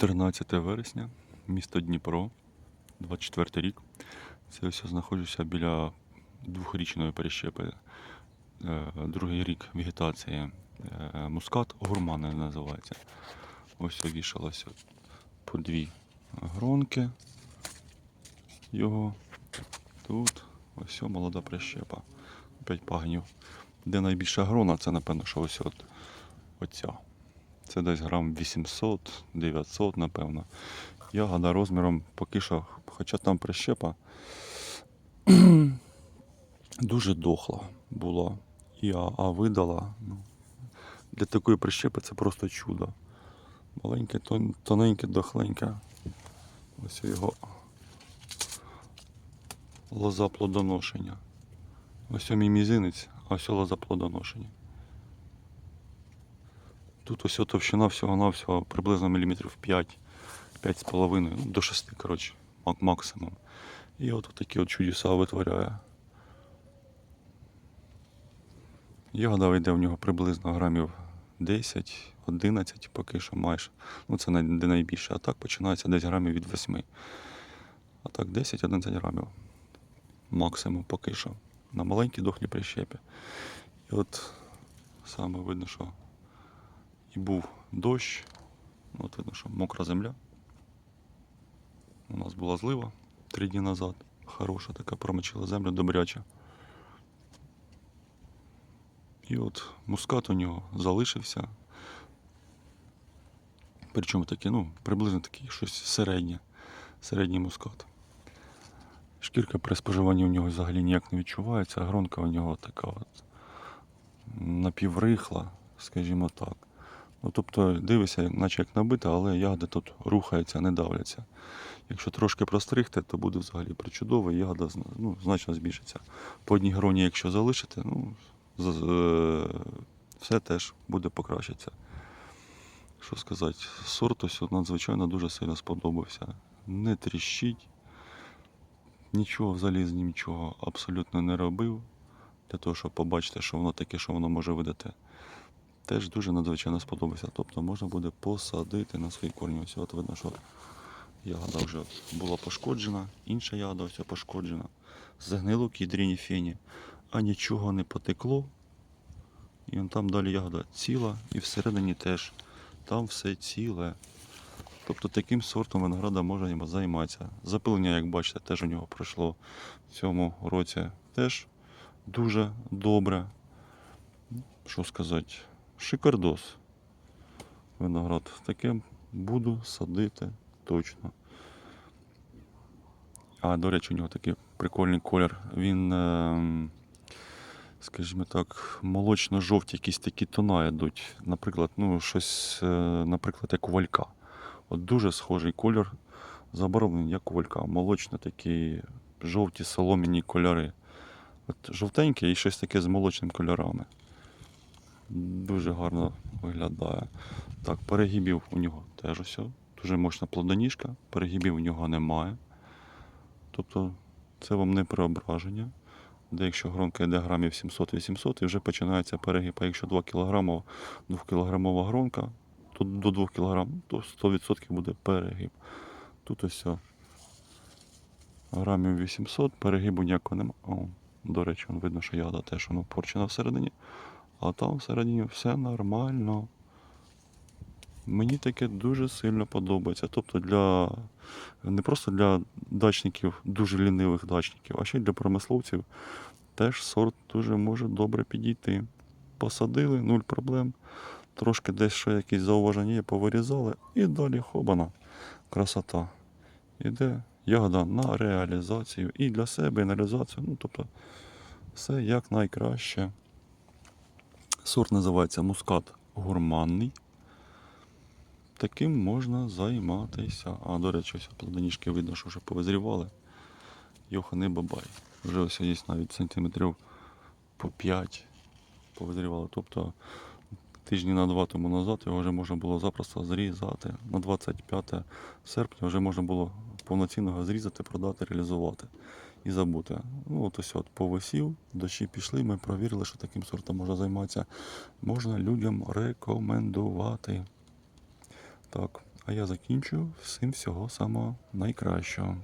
13 вересня, місто Дніпро, 24 рік. Це ось знаходжуся біля двохрічної перещепи. Е, Другий рік вегетації. Е, Мускат гурмани називається. Ось вішалося по дві гронки його. Тут ось молода прищепа. П'ять пагнів. Де найбільша грона, це напевно, що ось от, оця. Це десь грам 800, 900, напевно. Ягода розміром поки що, хоча там прищепа дуже дохла була. І, а, а видала. Ну, для такої прищепи це просто чудо. Маленьке, тон, тоненьке, дохленьке. Ось його лоза плодоношення. Ось мій мізинець, а ось лоза плодоношення. Тут ось товщина всього-навсього приблизно міліметрів 5, 5,5 ну, до 6, коротше, максимум. І от такі от чудеса витворяє. Ягода вийде в нього приблизно грамів 10, 11, поки що майже. Ну це де найбільше. А так починається десь грамів від 8. А так 10-11 грамів. Максимум поки що. На маленькій дохлій прищепі. І от саме видно, що і був дощ. Ну, От видно, що мокра земля. У нас була злива три дні назад. Хороша така промочила землю добряча. І от мускат у нього залишився. Причому такий, ну, приблизно такий щось середнє. Середній мускат. Шкірка при споживанні у нього взагалі ніяк не відчувається, а гронка у нього така от напіврихла, скажімо так. Ну, тобто дивишся, наче як набита, але ягоди тут рухаються, не давляться. Якщо трошки простригти, то буде взагалі причудово, ягода ну, значно збільшиться. По одній гроні, якщо залишити, ну, е, все теж буде покращитися. Що сказати, сорт ось надзвичайно дуже сильно сподобався. Не тріщить, нічого взагалі з нічого абсолютно не робив. Для того, щоб побачити, що воно таке, що воно може видати теж дуже надзвичайно сподобався. Тобто можна буде посадити на свої корні. Ось от видно, що ягода вже була пошкоджена, інша ягода ось пошкоджена. Загнило кідріні фені, а нічого не потекло. І вон там далі ягода ціла, і всередині теж там все ціле. Тобто таким сортом винограда можна займатися. Запилення, як бачите, теж у нього пройшло в цьому році теж дуже добре. Що сказати, шикардос. Виноград. Таке буду садити точно. А, до речі, у нього такий прикольний колір. Він, е, скажімо так, молочно-жовті якісь такі тона йдуть. Наприклад, ну, щось, е, наприклад, як у валька. От дуже схожий колір, забарвлений, як у валька. Молочно такі жовті солом'яні кольори. От жовтеньке і щось таке з молочними кольорами. Дуже гарно виглядає. Так, перегибів у нього теж ось. Дуже мощна плодоніжка, перегибів у нього немає. Тобто це вам не преображення. Де якщо гронка йде грамів 700-800 і вже починається перегиб. А якщо 2 кг, 2 кілограмова гронка, то до 2 кг, то 100% буде перегиб. Тут ось грамів 800, перегибу ніякого немає. До речі, видно, що ягода теж воно порчена всередині. А там всередині все нормально. Мені таке дуже сильно подобається. Тобто для не просто для дачників, дуже лінивих дачників, а ще й для промисловців теж сорт дуже може добре підійти. Посадили, нуль проблем. Трошки десь ще якісь зауваження є, повирізали і далі хобана. Красота. Іде ягода на реалізацію і для себе, і на реалізацію. Ну, тобто, все як найкраще. Сорт називається мускат гурманний. Таким можна займатися. А, до речі, ось плодоніжки видно, що вже повизрівали. Йоханий бабай. Вже ось є навіть сантиметрів по 5 повизрівали. Тобто тижні на два тому назад його вже можна було запросто зрізати. На 25 серпня вже можна було повноцінно зрізати, продати, реалізувати і забути. Ну, от ось от повисів, дощі пішли, ми провірили, що таким сортом можна займатися. Можна людям рекомендувати. Так, А я закінчу. Всім всього самого найкращого.